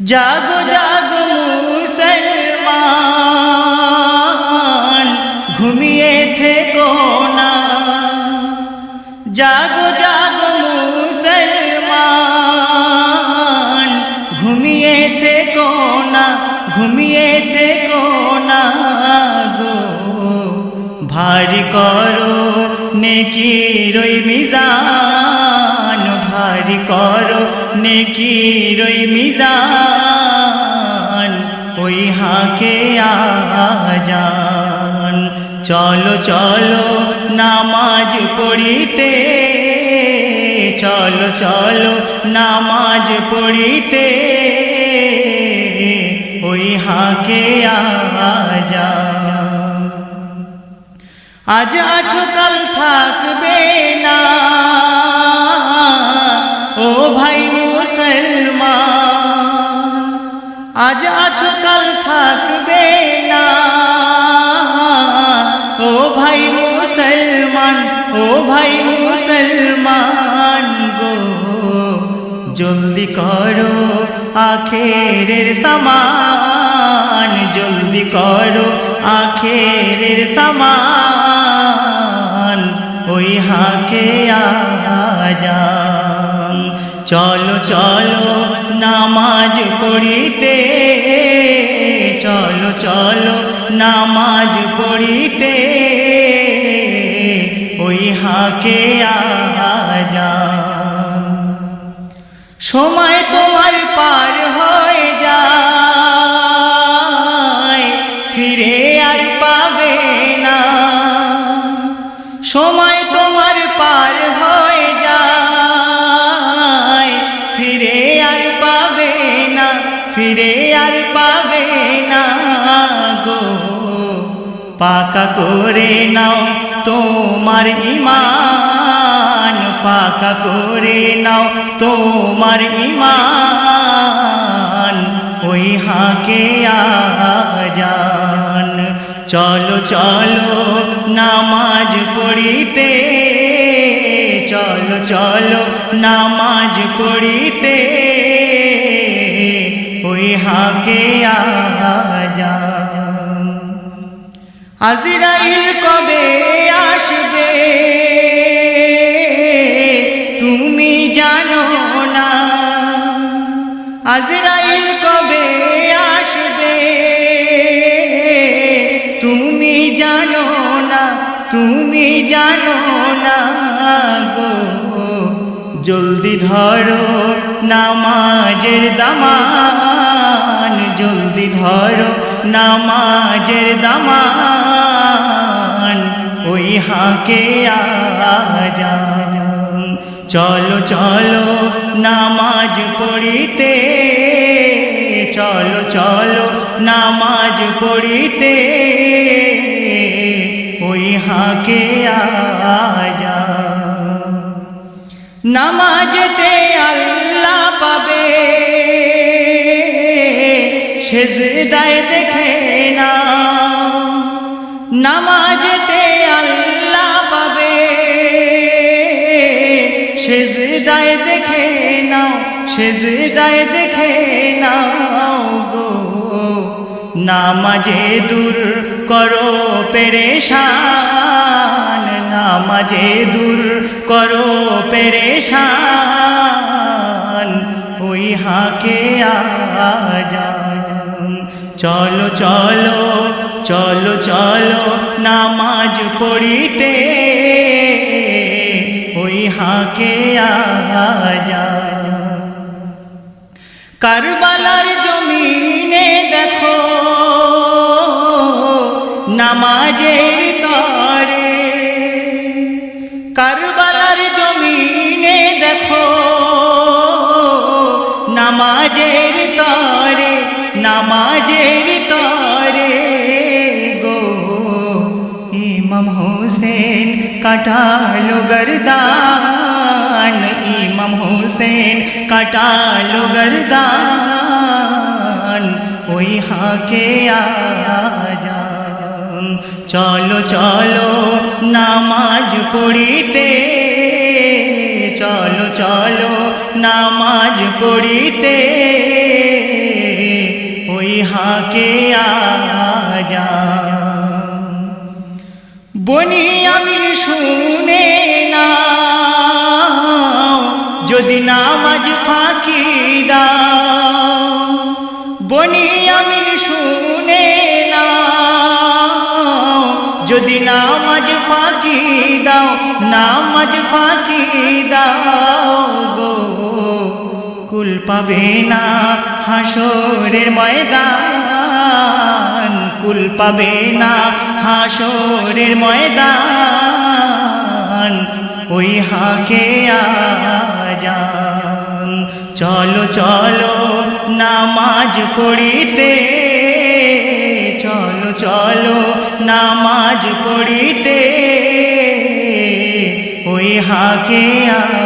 জাগো জাগো মুসলমান, ঘুমিয়ে থেকো না। জাগো জাগো মুসলমান, ঘুমিয়ে থেকো না, ঘুমিয়ে থেকো না গো। ভারী করো নেকিরই মিজান। ভারী করো নেকিরই মিজান, ওই হাকে আজান। চলো চলো, নামাজ পড়িতে, চলো চলো, নামাজ পড়িতে, ওই হাকে আজ আছো কাল থাকবে না। মুসলমান, ও ভাই মুসলমান গো। জলদি করো আখেরের সামান, জলদি করো আখেরের সামান, ওই হাকে আজান। চলো চলো নামাজ পড়িতে, চলো চলো নামাজ পড়িতে হাকে আজান সময় তোমার পার হয়ে যায়, ফিরে আর পাবে না। সময় তোমার পার হয়ে যায়, ফিরে আর পাবে না, ফিরে আর পাবে না গো। পাকা করে নাও তোমার ইমান পাকা করে নাও, তোমার ইমান ওই হাকে আজান। চলো চলো, নামাজ পড়িতে, চলো চলো, নামাজ পড়িতে, ওই হাকে আজান। আজরাইল কবে জানো না গো, জলদি ধরো নামাজের দামান, জলদি ধরো নামাজের দামান, ওই হাকে আজান। চলো চলো নামাজ পড়িতে, চলো চলো নামাজ পড়িতে হাকে আজান নামাজেতে আল্লাহ পাবে। সেজদায় দেখে না। নামাজেতে আল্লাহ পাবে। সেজদায় দেখে নাও সেজদায় দেখে নাও গো। নামাজে দূর করো পেরেশান, নামাজে দূর করো পেরেশান। ওই হাকে আজান। চলো চলো চলো চলো নামাজ পড়িতে। ওই হাকে আজান। কারবালার নামাজের তরে। কারবালার জমিনে দেখো, নামাজের তরে নামাজের তরে গো। ইমাম হোসেন কাটালো গরদান, ইমাম হোসেন কাটালো গরদান। ওই হাকে আজান চলো চলো নামাজ পড়িতে, চলো চলো নামাজ পড়িতে হাকে আজান বনি আমি শুনে না যদি নামাজ ফাঁকি দাও। বনি আমি যদি নামাজ ফাঁকি দাও, নামাজ ফাঁকি দাও গো। কুল পাবে না হাসরের ময়দান, কুল পাবে না হাসরের ময়দান, ওই হাকে আজান। চলো চলো, নামাজ পড়িতে চলো চলো নামাজ পড়িতে ওই হাকে আ